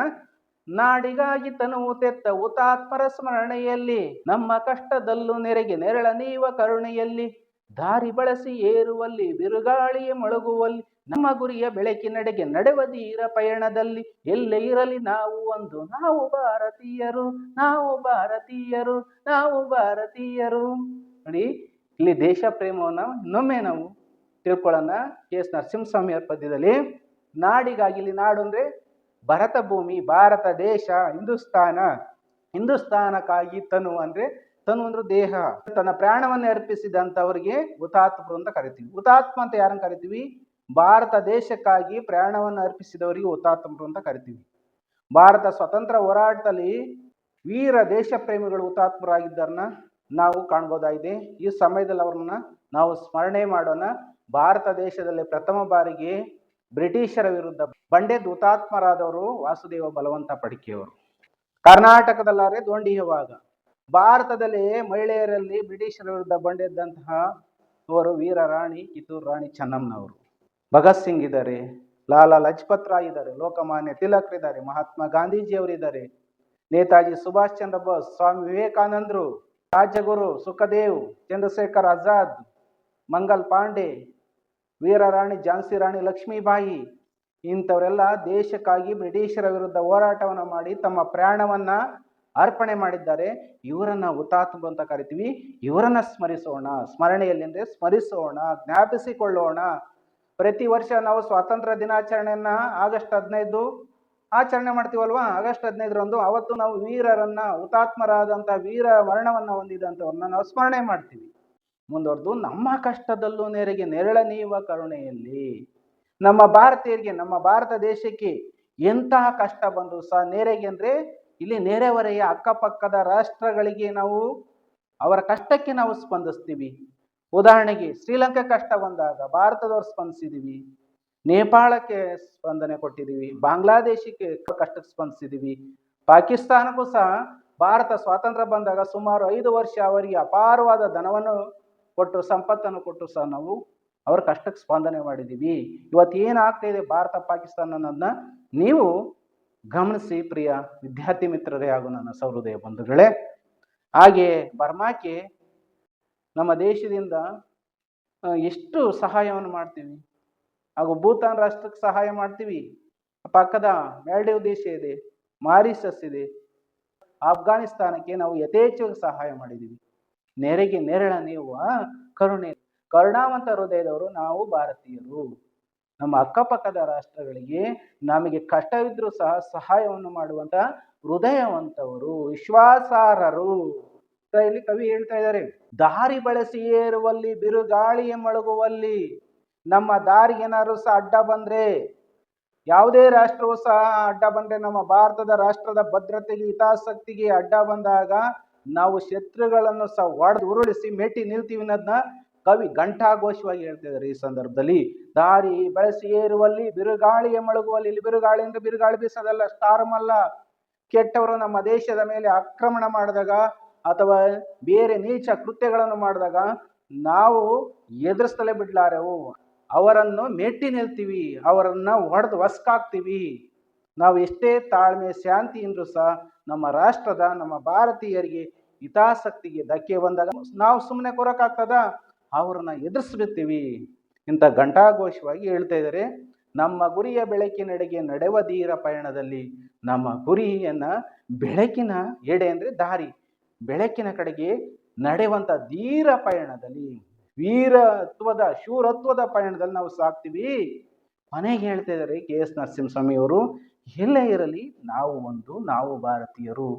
ನಾಡಿಗಾಗಿ ತನುವು ತೆತ್ತ ಹುತಾತ್ಮರ ಸ್ಮರಣೆಯಲ್ಲಿ, ನಮ್ಮ ಕಷ್ಟದಲ್ಲೂ ನೆರೆಗೆ ನೆರಳ ನೀವ ಕರುಣೆಯಲ್ಲಿ. ದಾರಿ ಬಳಸಿ ಏರುವಲ್ಲಿ, ಬಿರುಗಾಳಿಯ ಮೊಳಗುವಲ್ಲಿ, ನಮ್ಮ ಗುರಿಯ ಬೆಳಕಿನಡೆಗೆ ನಡೆವ ಪಯಣದಲ್ಲಿ. ಎಲ್ಲೇ ಇರಲಿ ನಾವು ಒಂದು, ನಾವು ಭಾರತೀಯರು ನಾವು ಭಾರತೀಯರು ನಾವು ಭಾರತೀಯರು. ನೋಡಿ, ಇಲ್ಲಿ ದೇಶ ಪ್ರೇಮವನ್ನು ಇನ್ನೊಮ್ಮೆ ನಾವು ತಿಳ್ಕೊಳ್ಳೋಣ. ಕೆ ಎಸ್ ನರಸಿಂಹಸ್ವಾಮಿಯವರ ಪದ್ಯದಲ್ಲಿ ನಾಡಿಗಾಗಿ ಇಲ್ಲಿ ನಾಡು ಅಂದ್ರೆ ಭರತ ಭೂಮಿ, ಭಾರತ ದೇಶ, ಹಿಂದೂಸ್ತಾನ. ಹಿಂದೂಸ್ತಾನಕ್ಕಾಗಿ ತನು ಅಂದ್ರೆ ತನು ಅಂದ್ರೆ ದೇಹ. ತನ್ನ ಪ್ರಾಣವನ್ನು ಅರ್ಪಿಸಿದಂಥವರಿಗೆ ಹುತಾತ್ಮರು ಅಂತ ಕರಿತೀವಿ. ಹುತಾತ್ಮ ಅಂತ ಯಾರನ್ನು ಕರಿತೀವಿ? ಭಾರತ ದೇಶಕ್ಕಾಗಿ ಪ್ರಾಣವನ್ನು ಅರ್ಪಿಸಿದವರಿಗೆ ಹುತಾತ್ಮರು ಅಂತ ಕರಿತೀವಿ. ಭಾರತ ಸ್ವತಂತ್ರ ಹೋರಾಟದಲ್ಲಿ ವೀರ ದೇಶ ಪ್ರೇಮಿಗಳು ಹುತಾತ್ಮರಾಗಿದ್ದರನ್ನ ನಾವು ಕಾಣ್ಬೋದಾಗಿದೆ. ಈ ಸಮಯದಲ್ಲಿ ಅವ್ರನ್ನ ನಾವು ಸ್ಮರಣೆ ಮಾಡೋಣ. ಭಾರತ ದೇಶದಲ್ಲಿ ಪ್ರಥಮ ಬಾರಿಗೆ ಬ್ರಿಟಿಷರ ವಿರುದ್ಧ ಬಂಡೆ ದೂತಾತ್ಮರಾದವರು ವಾಸುದೇವ ಬಲವಂತ ಪಡಿಕೆಯವರು. ಕರ್ನಾಟಕದಲ್ಲಾರೆ ದೋಂಡಿಯವಾಗ ಭಾರತದಲ್ಲಿ ಮಹಿಳೆಯರಲ್ಲಿ ಬ್ರಿಟಿಷರ ವಿರುದ್ಧ ಬಂಡೆದ್ದಂತಹ ಅವರು ವೀರ ರಾಣಿ ಕಿತ್ತೂರು ರಾಣಿ ಚೆನ್ನಮ್ಮನವರು. ಭಗತ್ ಸಿಂಗ್ ಇದ್ದಾರೆ, ಲಾಲಾ ಲಜಪತ್ ರಾಯ್ ಇದ್ದಾರೆ, ಲೋಕಮಾನ್ಯ ತಿಲಕ್ ಇದ್ದಾರೆ, ಮಹಾತ್ಮ ಗಾಂಧೀಜಿಯವರಿದ್ದಾರೆ ನೇತಾಜಿ ಸುಭಾಷ್ ಚಂದ್ರ ಬೋಸ್, ಸ್ವಾಮಿ ವಿವೇಕಾನಂದರು, ರಾಜಗುರು ಸುಖದೇವ್, ಚಂದ್ರಶೇಖರ್ ಆಜಾದ್, ಮಂಗಲ್ ಪಾಂಡೆ ವೀರ ರಾಣಿ ಝಾನ್ಸಿ ರಾಣಿ, ಲಕ್ಷ್ಮೀಬಾಯಿ ಇಂಥವರೆಲ್ಲ ದೇಶಕ್ಕಾಗಿ ಬ್ರಿಟಿಷರ ವಿರುದ್ಧ ಹೋರಾಟವನ್ನು ಮಾಡಿ ತಮ್ಮ ಪ್ರಯಾಣವನ್ನ ಅರ್ಪಣೆ ಮಾಡಿದ್ದಾರೆ. ಇವರನ್ನ ಹುತಾತ್ಮ ಅಂತ ಕರಿತೀವಿ. ಇವರನ್ನ ಸ್ಮರಿಸೋಣ. ಸ್ಮರಣೆಯಲ್ಲಿ ಅಂದರೆ ಸ್ಮರಿಸೋಣ, ಜ್ಞಾಪಿಸಿಕೊಳ್ಳೋಣ. ಪ್ರತಿ ವರ್ಷ ನಾವು ಸ್ವಾತಂತ್ರ್ಯ ದಿನಾಚರಣೆಯನ್ನ ಆಗಸ್ಟ್ ಹದಿನೈದು ಆಚರಣೆ ಮಾಡ್ತೀವಲ್ವಾ? ಆಗಸ್ಟ್ ಹದಿನೈದರಂದು ಅವತ್ತು ನಾವು ವೀರರನ್ನ, ಹುತಾತ್ಮರಾದಂಥ ವೀರ ವರ್ಣವನ್ನು ಹೊಂದಿದಂಥವ್ರನ್ನ ನಾವು ಸ್ಮರಣೆ ಮಾಡ್ತೀವಿ. ಮುಂದುವರೆದು, ನಮ್ಮ ಕಷ್ಟದಲ್ಲೂ ನೆರೆಗೆ ನೆರಳ ನೀವ ಕರುಣೆಯಲ್ಲಿ. ನಮ್ಮ ಭಾರತೀಯರಿಗೆ, ನಮ್ಮ ಭಾರತ ದೇಶಕ್ಕೆ ಎಂತಹ ಕಷ್ಟ ಬಂದು ಸಹ ನೆರೆಗೆ ಅಂದ್ರೆ ಇಲ್ಲಿ ನೆರೆಹೊರೆಯ ಅಕ್ಕಪಕ್ಕದ ರಾಷ್ಟ್ರಗಳಿಗೆ ನಾವು, ಅವರ ಕಷ್ಟಕ್ಕೆ ನಾವು ಸ್ಪಂದಿಸ್ತೀವಿ. ಉದಾಹರಣೆಗೆ, ಶ್ರೀಲಂಕಾ ಕಷ್ಟ ಬಂದಾಗ ಭಾರತದವ್ರು ಸ್ಪಂದಿಸಿದೀವಿ. ನೇಪಾಳಕ್ಕೆ ಸ್ಪಂದನೆ ಕೊಟ್ಟಿದ್ದೀವಿ ಬಾಂಗ್ಲಾದೇಶಕ್ಕೆ ಕಷ್ಟಕ್ಕೆ ಸ್ಪಂದಿಸಿದ್ದೀವಿ ಪಾಕಿಸ್ತಾನಕ್ಕೂ ಸಹ ಭಾರತ ಸ್ವಾತಂತ್ರ್ಯ ಬಂದಾಗ ಸುಮಾರು ಐದು ವರ್ಷ ಅವರಿಗೆ ಅಪಾರವಾದ ಧನವನ್ನು ಕೊಟ್ಟು ಸಂಪತ್ತನ್ನು ಕೊಟ್ಟು ಸಹ ನಾವು ಅವ್ರ ಕಷ್ಟಕ್ಕೆ ಸ್ಪಂದನೆ ಮಾಡಿದ್ದೀವಿ. ಇವತ್ತು ಏನಾಗ್ತಾ ಇದೆ, ಭಾರತ ಪಾಕಿಸ್ತಾನ ಅನ್ನೋದನ್ನ ನೀವು ಗಮನಿಸಿ ಪ್ರಿಯ ವಿದ್ಯಾರ್ಥಿ ಮಿತ್ರರೇ ಹಾಗೂ ನನ್ನ ಸಹೃದಯ ಬಂಧುಗಳೇ. ಹಾಗೆ ಬರ್ಮಾಕ್ಕೆ ನಮ್ಮ ದೇಶದಿಂದ ಎಷ್ಟು ಸಹಾಯವನ್ನು ಮಾಡ್ತೀವಿ? ಹಾಗೂ ಭೂತಾನ್ ರಾಷ್ಟ್ರಕ್ಕೆ ಸಹಾಯ ಮಾಡ್ತೀವಿ? ಪಕ್ಕದ ಮ್ಯಾಲ್ಡೀವ್ ದೇಶ ಇದೆ, ಮಾರಿಷಸ್ ಇದೆ, ಆಫ್ಘಾನಿಸ್ತಾನಕ್ಕೆ ನಾವು ಯಥೇಚ್ಛವಾಗಿ ಸಹಾಯ ಮಾಡಿದ್ದೀವಿ. ನೆರೆಗೆ ನೆರಳ ನೀವು ಕರುಣೆ. ಕರುಣಾವಂತ ಹೃದಯದವರು ನಾವು ಭಾರತೀಯರು. ನಮ್ಮ ಅಕ್ಕಪಕ್ಕದ ರಾಷ್ಟ್ರಗಳಿಗೆ ನಮಗೆ ಕಷ್ಟವಿದ್ರೂ ಸಹ ಸಹಾಯವನ್ನು ಮಾಡುವಂತ ಹೃದಯವಂತವರು, ವಿಶ್ವಾಸಾರ್ಹರು. ಇಲ್ಲಿ ಕವಿ ಹೇಳ್ತಾ ಇದ್ದಾರೆ. ದಾರಿ ಬಳಸಿ ಏರುವಲ್ಲಿ, ಬಿರುಗಾಳಿಯ ಮೊಳಗುವಲ್ಲಿ ನಮ್ಮ ದಾರಿ ಏನಾದ್ರು ಸಹ ಅಡ್ಡ ಬಂದ್ರೆ, ಯಾವುದೇ ರಾಷ್ಟ್ರವು ಸಹ ಅಡ್ಡ ಬಂದ್ರೆ, ನಮ್ಮ ಭಾರತದ ರಾಷ್ಟ್ರದ ಭದ್ರತೆಗೆ, ಹಿತಾಸಕ್ತಿಗೆ ಅಡ್ಡ ಬಂದಾಗ ನಾವು ಶತ್ರುಗಳನ್ನು ಸಹ ಹೊಡೆದು ಉರುಳಿಸಿ ಮೆಟ್ಟಿ ನಿಲ್ತೀವಿ ಅನ್ನೋದನ್ನ ಕವಿ ಘಂಟಾಘೋಷವಾಗಿ ಹೇಳ್ತಿದ್ದಾರೆ ಈ ಸಂದರ್ಭದಲ್ಲಿ. ದಾರಿ ಬೆಳೆಸಿ ಏರುವಲ್ಲಿ ಬಿರುಗಾಳಿಯ ಮಳುಗುವಲ್ಲಿ ಇಲ್ಲಿ ಬಿರುಗಾಳಿ ಅಂದ್ರೆ ಬಿರುಗಾಳಿ ಬೀಸೋದಲ್ಲ ಸ್ಟಾರ್ಮ್ ಅಲ್ಲ ಕೆಟ್ಟವರು ನಮ್ಮ ದೇಶದ ಮೇಲೆ ಆಕ್ರಮಣ ಮಾಡಿದಾಗ ಅಥವಾ ಬೇರೆ ನೀಚ ಕೃತ್ಯಗಳನ್ನು ಮಾಡಿದಾಗ ನಾವು ಎದುರಿಸ್ತಲೇ ಬಿಡ್ಲಾರೆವು ಅವರನ್ನು ಮೆಟ್ಟಿ ನಿಲ್ತೀವಿ, ಅವರನ್ನ ಹೊಡೆದು ಹೊಸ್ಕಾಕ್ತೀವಿ ನಾವು ಎಷ್ಟೇ ತಾಳ್ಮೆ, ಶಾಂತಿ ಶಾಂತಿಯಿಂದ್ರೂ ಸಹ ನಮ್ಮ ರಾಷ್ಟ್ರದ, ನಮ್ಮ ಭಾರತೀಯರಿಗೆ ಹಿತಾಸಕ್ತಿಗೆ ಧಕ್ಕೆ ಬಂದಾಗ ನಾವು ಸುಮ್ಮನೆ ಕೊರಕಾಗ್ತದ? ಅವ್ರನ್ನ ಎದುರಿಸ್ಬಿಡ್ತೀವಿ ಇಂಥ ಘಂಟಾಘೋಷವಾಗಿ ಹೇಳ್ತಾ ಇದ್ದಾರೆ. ನಮ್ಮ ಗುರಿಯ ಬೆಳಕಿನೆಡೆಗೆ ನಡೆವ ಧೀರ ಪಯಣದಲ್ಲಿ ನಮ್ಮ ಗುರಿಯನ್ನ ಬೆಳಕಿನ ಎಡೆ ಅಂದ್ರೆ ದಾರಿ, ಬೆಳಕಿನ ಕಡೆಗೆ ನಡೆಯುವಂತ ಧೀರ ಪಯಣದಲ್ಲಿ, ವೀರತ್ವದ, ಶೂರತ್ವದ ಪಯಣದಲ್ಲಿ ನಾವು ಸಾಕ್ತೀವಿ. ಮನೆಗೆ ಹೇಳ್ತಾ ಇದ್ದಾರೆ ಕೆ ಎಸ್ ನರಸಿಂಹಸ್ವಾಮಿ ಅವರು, ಎಲ್ಲೇ ಇರಲಿ ನಾವು ಒಂದು ನಾವು ಭಾರತೀಯರು.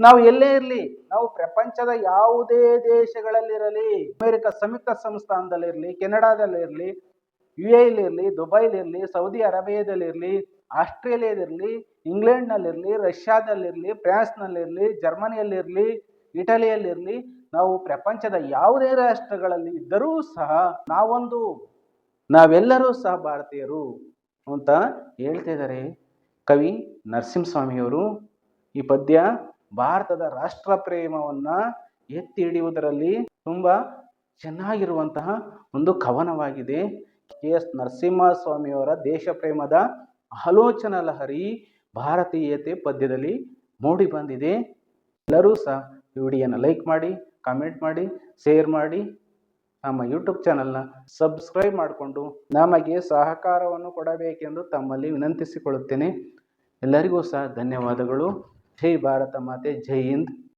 ನಾವು ಎಲ್ಲೇ ಇರಲಿ, ನಾವು ಪ್ರಪಂಚದ ಯಾವುದೇ ದೇಶಗಳಲ್ಲಿರಲಿ, ಅಮೆರಿಕ ಸಂಯುಕ್ತ ಸಂಸ್ಥಾನದಲ್ಲಿರಲಿ, ಕೆನಡಾದಲ್ಲಿರಲಿ ಯು ಎಲ್ಲಿರಲಿ ದುಬೈಲಿರಲಿ, ಸೌದಿ ಅರೇಬಿಯಾದಲ್ಲಿರಲಿ ಆಸ್ಟ್ರೇಲಿಯಾದಿರಲಿ ಇಂಗ್ಲೆಂಡ್ನಲ್ಲಿರಲಿ, ರಷ್ಯಾದಲ್ಲಿರಲಿ, ಫ್ರಾನ್ಸ್ನಲ್ಲಿರಲಿ, ಜರ್ಮನಿಯಲ್ಲಿರಲಿ, ಇಟಲಿಯಲ್ಲಿರಲಿ, ನಾವು ಪ್ರಪಂಚದ ಯಾವುದೇ ರಾಷ್ಟ್ರಗಳಲ್ಲಿ ಇದ್ದರೂ ಸಹ ನಾವೊಂದು, ನಾವೆಲ್ಲರೂ ಸಹ ಭಾರತೀಯರು ಅಂತ ಹೇಳ್ತಿದ್ದಾರೆ ಕವಿ ನರಸಿಂಹಸ್ವಾಮಿಯವರು ಈ ಪದ್ಯ. ಭಾರತದ ರಾಷ್ಟ್ರ ಪ್ರೇಮವನ್ನ ಎತ್ತಿ ಹಿಡಿಯುವುದರಲ್ಲಿ ತುಂಬಾ ಚೆನ್ನಾಗಿರುವಂತಹ ಒಂದು ಕವನವಾಗಿದೆ. ಕೆ ಎಸ್ ನರಸಿಂಹಸ್ವಾಮಿಯವರ ದೇಶ ಪ್ರೇಮದ ಆಲೋಚನಾ ಲಹರಿ ಭಾರತೀಯತೆ ಪದ್ಯದಲ್ಲಿ ಮೂಡಿ ಬಂದಿದೆ. ಎಲ್ಲರೂ ಸಹ ಈ ವಿಡಿಯೋನ ಲೈಕ್ ಮಾಡಿ, ಕಾಮೆಂಟ್ ಮಾಡಿ, ಶೇರ್ ಮಾಡಿ. ನಮ್ಮ ಯೂಟ್ಯೂಬ್ ಚಾನಲ್ನ ಸಬ್ಸ್ಕ್ರೈಬ್ ಮಾಡಿಕೊಂಡು ನಮಗೆ ಸಹಕಾರವನ್ನು ಕೊಡಬೇಕೆಂದು ತಮ್ಮಲ್ಲಿ ವಿನಂತಿಸಿಕೊಳ್ಳುತ್ತೇನೆ. ಎಲ್ಲರಿಗೂ ಸಹ ಧನ್ಯವಾದಗಳು. ಜೈ ಭಾರತ ಮಾತೆ ಜೈ ಹಿಂದ್